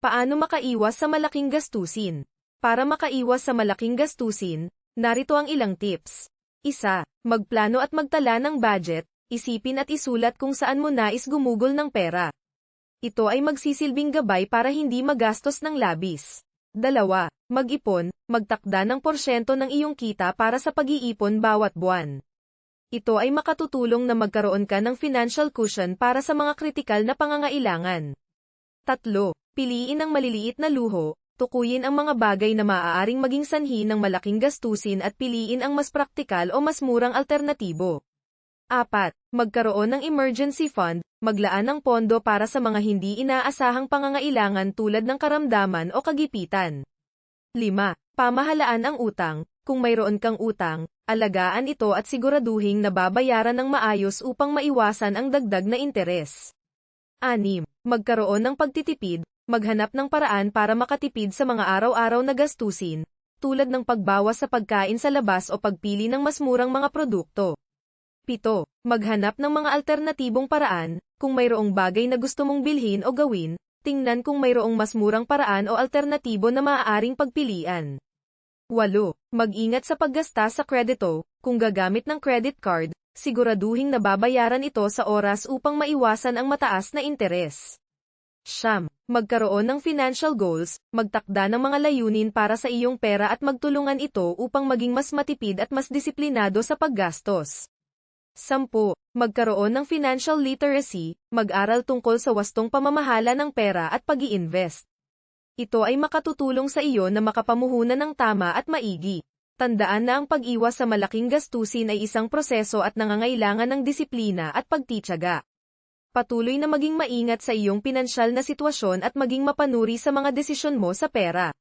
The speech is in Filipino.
Paano makaiwas sa malaking gastusin? Para makaiwas sa malaking gastusin, narito ang ilang tips. Isa, magplano at magtala ng budget, isipin at isulat kung saan mo nais gumugol ng pera. Ito ay magsisilbing gabay para hindi magastos ng labis. Dalawa, mag-ipon, magtakda ng porsyento ng iyong kita para sa pag-iipon bawat buwan. Ito ay makatutulong na magkaroon ka ng financial cushion para sa mga kritikal na pangangailangan. Tatlo, piliin ang maliliit na luho, tukuyin ang mga bagay na maaaring maging sanhi ng malaking gastusin at piliin ang mas praktikal o mas murang alternatibo. Apat, magkaroon ng emergency fund, maglaan ng pondo para sa mga hindi inaasahang pangangailangan tulad ng karamdaman o kagipitan. 5. Pamahalaan ang utang, kung mayroon kang utang, alagaan ito at siguraduhing nababayaran ng maayos upang maiwasan ang dagdag na interes. 6. Magkaroon ng pagtitipid, maghanap ng paraan para makatipid sa mga araw-araw na gastusin, tulad ng pagbawas sa pagkain sa labas o pagpili ng mas murang mga produkto. 7. Maghanap ng mga alternatibong paraan, kung mayroong bagay na gusto mong bilhin o gawin, tingnan kung mayroong mas murang paraan o alternatibo na maaaring pagpilian. 8. Mag-ingat sa paggasta sa kredito, kung gagamit ng credit card, siguraduhing nababayaran ito sa oras upang maiwasan ang mataas na interes. Siyam, magkaroon ng financial goals, magtakda ng mga layunin para sa iyong pera at magtulungan ito upang maging mas matipid at mas disiplinado sa paggastos. 10. Magkaroon ng financial literacy, mag-aral tungkol sa wastong pamamahala ng pera at pag invest Ito ay makatutulong sa iyo na makapamuhunan ng tama at maigi. Tandaan na ang pag-iwas sa malaking gastusin ay isang proseso at nangangailangan ng disiplina at pagtityaga. Patuloy na maging maingat sa iyong pinansyal na sitwasyon at maging mapanuri sa mga desisyon mo sa pera.